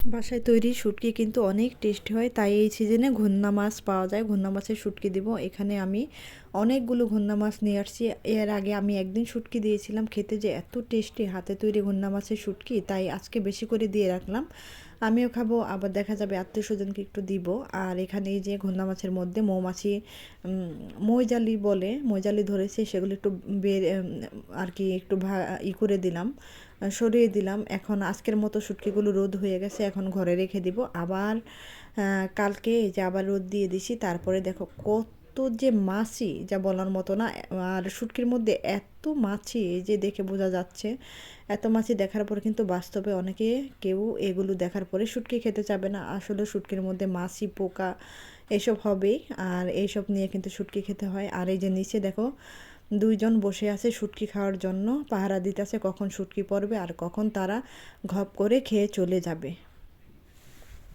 বাসায় তৈরি শুটকি কিন্তু অনেক টেস্টি হয়, তাই এই সিজনে ঘন্না মাছ পাওয়া যায়। ঘন্না মাছের শুটকি দেবো। এখানে আমি অনেকগুলো ঘন্না মাছ নিয়ে আসছি। এর আগে আমি একদিন শুটকি দিয়েছিলাম, খেতে যে এত টেস্টি। হাতে তৈরি ঘন্না মাছের শুটকি, তাই আজকে বেশি করে দিয়ে রাখলাম। আমিও খাব, আবার দেখা যাবে আত্মীয় স্বজনকে একটু দিব। আর এখানে এই যে ঘন্না মাছের মধ্যে মৌমাছি মইজালি বলে মইজালি ধরেছে, সেগুলো একটু বের আর কি একটু ভা, ই করে দিলাম, সরিয়ে দিলাম। এখন আজকের মতো শুটকিগুলো রোদ হয়ে গেছে, এখন ঘরে রেখে দিব। আবার কালকে যে আবার রোদ দিয়ে দিছি, তারপরে দেখো কত যে মাছি, যা বলার মতো না, আর শুটকির মধ্যে এত মাছি যে দেখে বোঝা যাচ্ছে, এত মাছি দেখার পর কিন্তু বাস্তবে অনেকে কেউ এগুলো দেখার পরে শুটকি খেতে চাবে না। আসলে শুটকির মধ্যে মাছি, পোকা এসব হবেই, আর এইসব নিয়ে কিন্তু শুটকি খেতে হয়। আর এই যে নিচে দেখো, দুইজন বসে আছে শুটকি খাওয়ার জন্য, পাহারা দিতেছে কখন শুটকি পড়বে আর কখন তারা ঘপ করে খেয়ে চলে যাবে।